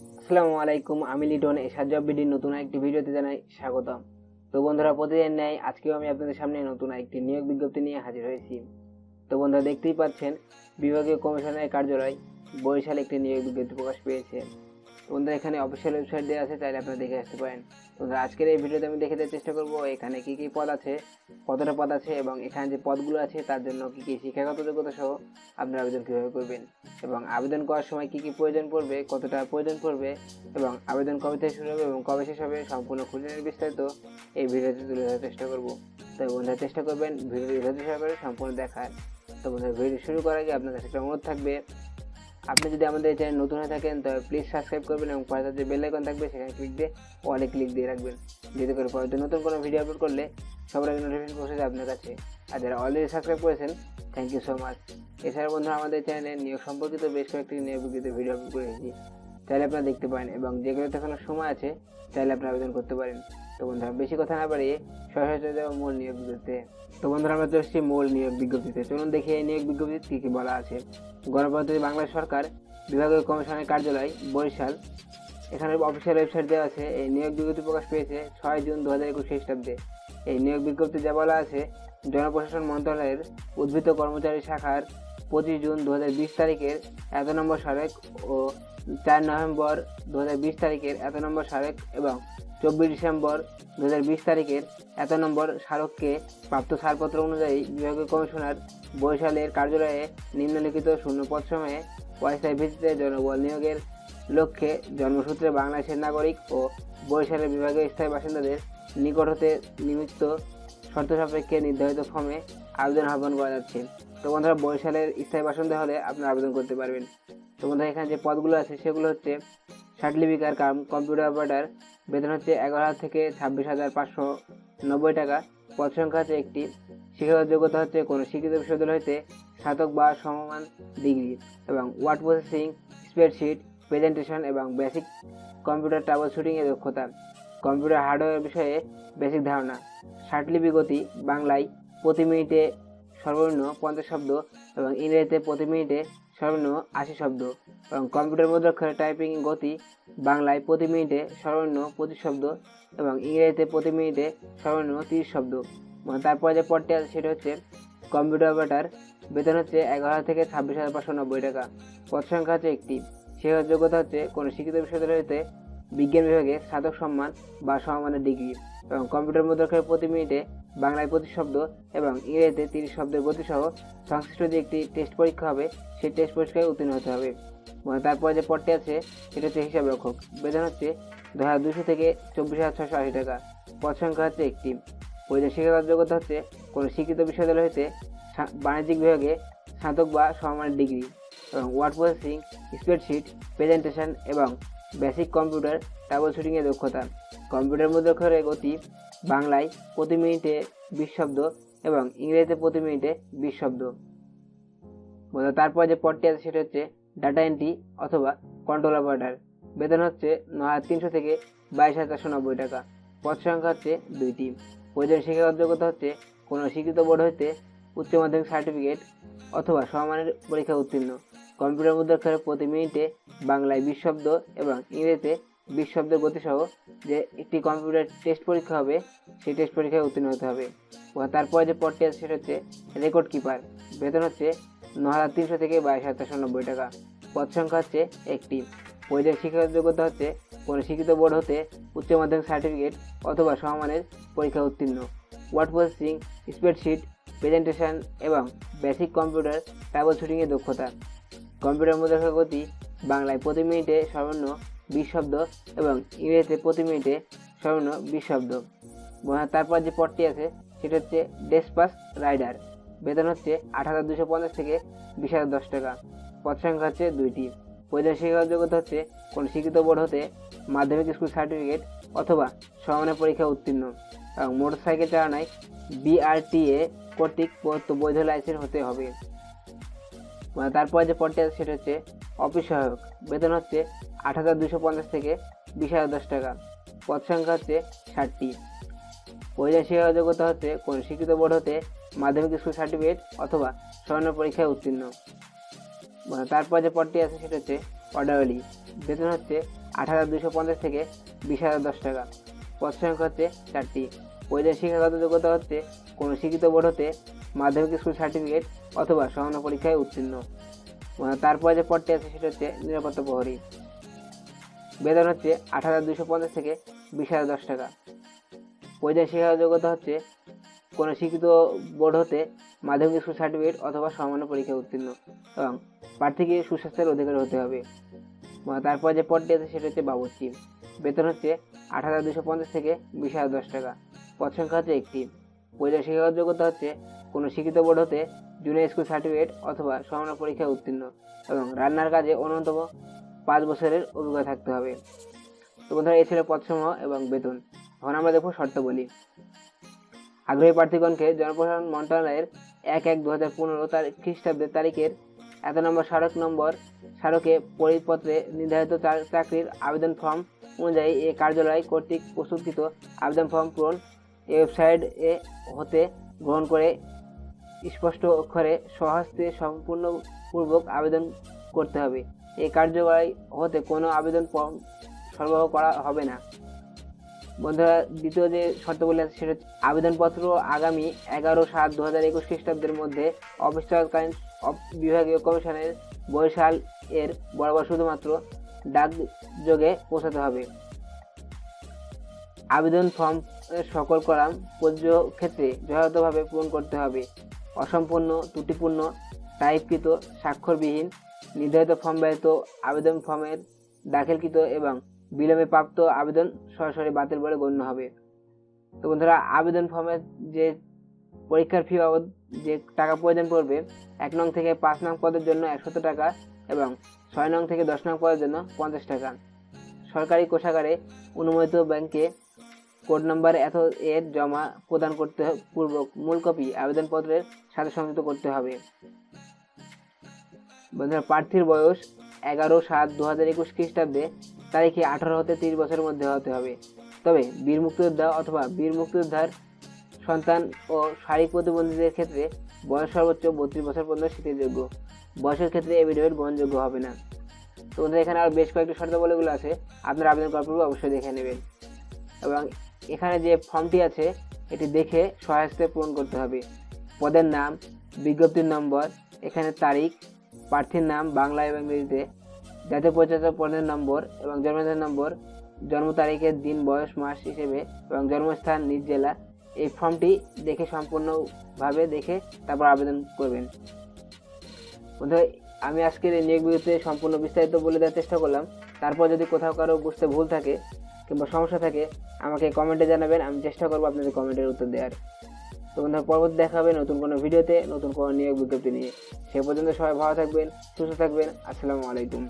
আসসালামু আলাইকুম, আমি লিটন, এই জব বিডির নতুন একটি ভিডিওতে জানাই স্বাগতম। তো বন্ধুরা, প্রতিদিন ন্যায়, আজকেও আমি আপনাদের সামনে নতুন একটি নিয়োগ বিজ্ঞপ্তি নিয়ে হাজির হয়েছি। তো বন্ধুরা, দেখতেই পাচ্ছেন, বিভাগীয় কমিশনের কার্যালয় বরিশাল একটি নিয়োগ বিজ্ঞপ্তি প্রকাশ পেয়েছে। বন্ধুরা, এখানে অফিসিয়াল ওয়েবসাইট দেওয়া আছে, চাইলে আপনারা দেখে আসতে পারেন। বন্ধুরা, আজকের এই ভিডিওতে আমি দেখে দেওয়ার চেষ্টা করব, এখানে কি কি পদ আছে, কতটা পদ আছে, এবং এখানে যে পদগুলো আছে, তার জন্য কি কী শিক্ষাগত যোগ্যতা সহ আপনারা আবেদন কীভাবে করবেন, এবং আবেদন করার সময় কি কি প্রয়োজন পড়বে, কতটা প্রয়োজন পড়বে, এবং আবেদন কবে থেকে শুরু হবে এবং কবে শেষ হবে, সম্পূর্ণ খুঁটিনাটি বিস্তারিত এই ভিডিওতে তুলে ধরার চেষ্টা করব। তো বন্ধুরা, চেষ্টা করবেন ভিডিওটি সহকারে সম্পূর্ণ দেখার। তো বন্ধুরা ভিডিও শুরু করার আগে আপনার কাছে একটা অনুরোধ থাকবে আপনি যদি আমাদের চ্যানেল নতুন হয়ে থাকেন তবে প্লিজ সাবস্ক্রাইব করবেন এবং পাশে যে বেল আইকন থাকবে, সেখানে ক্লিক দিয়ে অলে ক্লিক দিয়ে রাখবেন। যাতে করে পরে নতুন কোনো ভিডিও আপলোড করলে সবার আগে নোটিফিকেশন পৌঁছে যায় আপনার কাছে। আর যারা অলরেডি সাবস্ক্রাইব করেছেন থ্যাংক ইউ সো মাচ এছাড়া বন্ধুরা, আমাদের চ্যানেলে নিয়োগ সম্পর্কিত বেশ কয়েকটি নিয়োগ ভিডিও আপলোড করেছি চাইলে আপনারা দেখতে পারেন এবং যেগুলোতে এখনও সময় আছে চাইলে আপনারা আবেদন করতে পারেন। তো বন্ধুরা, বেশি কথা না বাড়িয়ে সরাসরি চলে যাব মূল নিয়োগ বিজ্ঞপ্তিতে। তো বন্ধুরা, আমরা চলে এসেছি মূল নিয়োগ বিজ্ঞপ্তিতে। চলুন দেখি এই নিয়োগ বিজ্ঞপ্তিতে কী কী বলা আছে। গণপ্রজাতন্ত্রী বাংলা সরকার বিভাগীয় কমিশনের কার্যালয়, বরিশাল। এখানে অফিসিয়াল ওয়েবসাইট দেওয়া আছে। এই নিয়োগ বিজ্ঞপ্তি প্রকাশ পেয়েছে ছয় জুন দু হাজার একুশ খ্রিস্টাব্দে। এই নিয়োগ বিজ্ঞপ্তি যা বলা আছে, জনপ্রশাসন মন্ত্রণালয়ের উদ্বৃত্ত কর্মচারী শাখার পঁচিশ জুন দু হাজার বিশ তারিখের এত নম্বর সারেক ও চার নভেম্বর দু হাজার বিশ তারিখের এত নম্বর সারেক এবং চব্বিশ ডিসেম্বর দু হাজার বিশ তারিখের এত নম্বর স্মারককে প্রাপ্ত ছাড়পত্র অনুযায়ী বিভাগীয় কমিশনার বরিশালের কার্যালয়ে নিম্নলিখিত শূন্যপদ সময়ে অস্থায়ী ভিত্তিতে জনবল নিয়োগের লক্ষ্যে জন্মসূত্রে বাংলাদেশের নাগরিক ও বরিশালের বিভাগীয় স্থায়ী বাসিন্দাদের নিকট হতে নিমিত্ত শর্ত সাপেক্ষে নির্ধারিত ফর্মে আবেদন আহ্বান করা যাচ্ছে। তো বন্ধুরা, বরিশালের স্থায়ী বাসিন্দা হলে আপনারা আবেদন করতে পারবেন। তো বন্ধুরা, এখানে যে পদগুলো আছে, সেগুলো হচ্ছে সার্টিফিকার কাম কম্পিউটার অপারেটার বেতন হচ্ছে এগারো হাজার থেকে ছাব্বিশ হাজার পাঁচশো নব্বই টাকা। পদ সংখ্যা হচ্ছে একটি। শিক্ষাগত যোগ্যতা হচ্ছে কোনো শিক্ষিত বিশ্ববিদ্যালয় হইতে স্নাতক বা সমমান ডিগ্রি এবং ওয়ার্ড প্রসেসিং স্প্রেডশিট প্রেজেন্টেশন এবং বেসিক কম্পিউটার ট্রাবল শুটিংয়ের দক্ষতা। কম্পিউটার হার্ডওয়্যার বিষয়ে বেসিক ধারণা। ষাটলিপি গতি বাংলায় প্রতি মিনিটে সর্বনিম্ন পঞ্চাশ শব্দ এবং ইংরেজিতে প্রতি মিনিটে সর্বনিম্ন আশি শব্দ এবং কম্পিউটার মুদ্রাক্ষরে টাইপিং গতি বাংলায় প্রতি মিনিটে সর্বনিম্ন পঁচিশ শব্দ এবং ইংরেজিতে প্রতি মিনিটে সর্বনিম্ন তিরিশ শব্দ। মানে তারপরে যে পদটি আছে সেটা হচ্ছে কম্পিউটার অপারেটার। বেতন হচ্ছে এগারো হাজার থেকে ছাব্বিশ হাজার পাঁচশো নব্বই টাকা। পদ সংখ্যা হচ্ছে একটি। সে যোগ্যতা হচ্ছে কোনো শিক্ষিত বিশ্ববিদ্যালয় হতে বিজ্ঞান বিভাগে স্নাতক সম্মান বা সমমানের ডিগ্রি এবং কম্পিউটার মুদ্রাক্ষরে প্রতি মিনিটে বাংলায় পঁচিশ শব্দ এবং ইংরেজিতে তিরিশ শব্দের গতিসহ সংশ্লিষ্ট যে একটি টেস্ট পরীক্ষা হবে, সেই টেস্ট পরীক্ষায় উত্তীর্ণ হতে হবে। তারপরে যে পদটি আছে, সেটা হচ্ছে হিসাব রক্ষক। বেতন হচ্ছে দু হাজার দুশো থেকে চব্বিশ হাজার ছশো আশি টাকা। পদ সংখ্যা হচ্ছে একটি। পরিচয় শিক্ষাগত যোগ্যতা হচ্ছে কোনো শিক্ষিত বিশ্ববিদ্যালয় হতে বাণিজ্যিক বিভাগে স্নাতক বা সমমানের ডিগ্রি এবং ওয়ার্ড প্রসেসিং, স্প্রেডশিট, প্রেজেন্টেশন এবং বেসিক কম্পিউটার ট্রাবল শুটিংয়ের দক্ষতা। কম্পিউটার মধ্যে মুদ্রাক্ষরের গতি, বাংলায় প্রতি মিনিটে বিশ শব্দ এবং ইংরেজিতে প্রতি মিনিটে বিশ শব্দ। বলতে তারপর যে পদটি আছে সেটা হচ্ছে ডাটা এন্ট্রি অথবা কন্ট্রোল অপারেটার। বেতন হচ্ছে ন হাজার তিনশো থেকে বাইশ হাজার চারশো নব্বই টাকা। পদ সংখ্যা হচ্ছে দুইটি। প্রয়োজন শিক্ষাগত যোগ্যতা হচ্ছে কোনো শিক্ষিত বোর্ড হইতে উচ্চ মাধ্যমিক সার্টিফিকেট অথবা সমমানের পরীক্ষা উত্তীর্ণ। কম্পিউটার মুদ্রাক্ষরে প্রতি মিনিটে বাংলায় বিশ শব্দ এবং ইংরেজিতে বিশ শব্দের গতিসহ যে একটি কম্পিউটার টেস্ট পরীক্ষা হবে, সেই টেস্ট পরীক্ষায় উত্তীর্ণ হতে হবে। তারপরে যে পদটি আছে, সেটা হচ্ছে রেকর্ড কিপার। বেতন হচ্ছে ন হাজার তিনশো থেকে বাইশ হাজার চারশো নব্বই টাকা। পদ সংখ্যা হচ্ছে একটি। প্রয়োজন শিক্ষাগত যোগ্যতা হচ্ছে কোনো শিক্ষিত বোর্ড হতে উচ্চ মাধ্যমিক সার্টিফিকেট অথবা সমমানের পরীক্ষা উত্তীর্ণ। ওয়ার্ড প্রসেসিং, স্প্রেডশিট, প্রেজেন্টেশন এবং বেসিক কম্পিউটার ট্রাবল শুটিংয়ের দক্ষতা। কম্পিউটার মুদ্রাক্ষর গতি বাংলায় প্রতি মিনিটে সর্বনিম্ন বিশ শব্দ এবং ইংরেজিতে প্রতি মিনিটে সর্বনিম্ন বিশ শব্দ। তারপর যে পদটি আছে, সেটা হচ্ছে ডেসপাস রাইডার। বেতন হচ্ছে আট হাজার দুশো পঞ্চাশ থেকে বিশ হাজার দশ টাকা। পদ সংখ্যা হচ্ছে দুইটি। প্রয়োজন শিক্ষাগত যোগ্যতা হচ্ছে কোনো শিক্ষিত বোর্ড হতে মাধ্যমিক স্কুল সার্টিফিকেট অথবা সমানের পরীক্ষা উত্তীর্ণ। এবং মোটরসাইকেল চালানায় বিআরটিএ কর্তৃক প্রদত্ত বৈধ লাইসেন্স হতে হবে। তারপরে যে পদটি আছে সেটা হচ্ছে অফিস সহায়ক। বেতন হচ্ছে আট হাজার দুশো পঞ্চাশ থেকে বিশ হাজার দশ টাকা। পদ সংখ্যা হচ্ছে ষাটটি। প্রয়োজন শিক্ষা যোগ্যতা হচ্ছে কোনো শিক্ষিত বোর্ড হতে মাধ্যমিক স্কুল সার্টিফিকেট অথবা স্বর্ণ পরীক্ষায় উত্তীর্ণ। মানে তারপর যে পদটি আছে সেটা হচ্ছে অর্ডারলি বেতন হচ্ছে আট হাজার দুশো পঞ্চাশ থেকে বিশ হাজার দশ টাকা। পদ সংখ্যা হচ্ছে চারটি। প্রয়োজন শিক্ষাগত যোগ্যতা হচ্ছে কোনো শিক্ষিত বোর্ড হতে মাধ্যমিক স্কুল সার্টিফিকেট অথবা সমান্য পরীক্ষায় উত্তীর্ণ। তারপরে যে পদটি আছে সেটা হচ্ছে নিরাপত্তা প্রহরী। বেতন হচ্ছে আট হাজার দুশো পঞ্চাশ থেকে বিশ হাজার দশ টাকা। প্রয়োজন শিক্ষা যোগ্যতা হচ্ছে কোনো শিক্ষিত বোর্ড হতে মাধ্যমিক স্কুল সার্টিফিকেট অথবা সামান্য পরীক্ষায় উত্তীর্ণ এবং প্রার্থীকে সুস্বাস্থ্যের অধিকারী হতে হবে। তারপর যে পদটি আছে সেটা হচ্ছে বাবুর্চি। বেতন হচ্ছে আট হাজার দুশো পঞ্চাশ থেকে বিশ হাজার দশ টাকা। পদ সংখ্যা হচ্ছে একটি। প্রয়োজন শিক্ষাগত যোগ্যতা হচ্ছে কোনো শিক্ষিত বোর্ড হতে জুনিয়র স্কুল সার্টিফিকেট অথবা সমান্য পরীক্ষায় উত্তীর্ণ এবং রান্নার কাজে অন্যতম পাঁচ বছরের অভিজ্ঞতা থাকতে হবে। তো বন্ধুরা, এই ছিল পদসমূহ এবং বেতন। এখন আমরা দেখব শর্তাবলী আগ্রহী প্রার্থীগণকে জনপ্রশাসন মন্ত্রণালয়ের এক এক দু হাজার পনেরো তারিখ খ্রিস্টাব্দের তারিখের এত নম্বর স্মারক নম্বর স্মারকে পরিপত্রে নির্ধারিত চাকরির আবেদন ফর্ম অনুযায়ী এ কার্যালয় কর্তৃক প্রস্তুতকৃত আবেদন ফর্ম পূরণ ওয়েবসাইট এ হতে গ্রহণ করে স্পষ্ট অক্ষরে স্বহস্তে সম্পূর্ণপূর্বক আবেদন করতে হবে। এই কার্যালয় হতে কোনো আবেদন ফর্ম সরবরাহ করা হবে না। বন্ধুরা, দ্বিতীয় যে শর্তাবলী আছে, সেটা আবেদনপত্র আগামী এগারো সাত দু হাজার একুশ খ্রিস্টাব্দের মধ্যে অফিস চলাকালীন অফ- বিভাগীয় কমিশনের বরিশাল এর বরাবর শুধুমাত্র ডাক যোগে পৌঁছাতে হবে। আবেদন ফর্ম সকল কলাম প্রযোজ্য ক্ষেত্রে যথাযথভাবে পূরণ করতে হবে। অসম্পূর্ণ, ত্রুটিপূর্ণ, টাইপকৃত, স্বাক্ষরবিহীন, নির্ধারিত ফর্ম ব্যতীত আবেদন ফর্মের দাখিলকৃত এবং বিলম্বে প্রাপ্ত আবেদন সরাসরি বাতিল বলে গণ্য হবে। তো বন্ধুরা, আবেদন ফর্মের যে পরীক্ষার ফি বাবদ যে টাকা প্রয়োজন পড়বে, এক নং থেকে পাঁচ নং পদের জন্য একশত টাকা এবং ছয় নং থেকে দশ নং পদের জন্য পঞ্চাশ টাকা। সরকারি কোষাগারে অনুমোদিত ব্যাংকে কোড নাম্বার এত এর জমা প্রদান করতে পূর্বক মূল কপি আবেদনপত্রের সাথে সংযুক্ত করতে হবে। বন্ধুরা, প্রার্থীর বয়স এগারো সাত দু হাজার একুশ খ্রিস্টাব্দে, তারিখে আঠারো হতে তিরিশ বছরের মধ্যে হতে হবে। তবে বীর মুক্তিযোদ্ধা অথবা বীর মুক্তিযোদ্ধার সন্তান ও শারীরিক প্রতিবন্ধীদের ক্ষেত্রে বয়স সর্বোচ্চ বত্রিশ বছর পর্যন্ত স্বীকৃতিযোগ্য বয়সের ক্ষেত্রে এভিডেভিট গ্রহণযোগ্য হবে না। তো এখানে আরও বেশ কয়েকটি শর্তাবলীগুলো আছে। আপনারা আবেদন করার পূর্বে অবশ্যই দেখে নেবেন। এবং এখানে যে ফর্মটি আছে, এটি দেখে সহায়স্তে পূরণ করতে হবে। পদের নাম, বিজ্ঞপ্তির নম্বর, এখানে তারিখ, প্রার্থীর নাম, বাংলা এবং ইংরেজিতে। জাতীয় পরিচয় পদের নম্বর এবং জন্মদিনের নম্বর, জন্ম তারিখের দিন, বয়স, মাস হিসেবে এবং জন্মস্থান, নিজ জেলা। এই ফর্মটি দেখে সম্পূর্ণভাবে দেখে তারপর আবেদন করবেন। আমি আজকের এই নিয়োগ বিরতিতে সম্পূর্ণ বিস্তারিত বলে দেওয়ার চেষ্টা করলাম। তারপর যদি কোথাও কারও বুঝতে ভুল থাকে কিংবা সমস্যা থাকে, আমাকে কমেন্টে জানাবেন, আমি চেষ্টা করব আপনাদের কমেন্টের উত্তর দেওয়ার। তো বন্ধুরা, পরবর্তী দেখা হবে নতুন কোনো ভিডিওতে নতুন কোনো নিয়োগ বিজ্ঞপ্তি নিয়ে। সে পর্যন্ত সবাই ভালো থাকবেন, সুস্থ থাকবেন, আসসালামু আলাইকুম।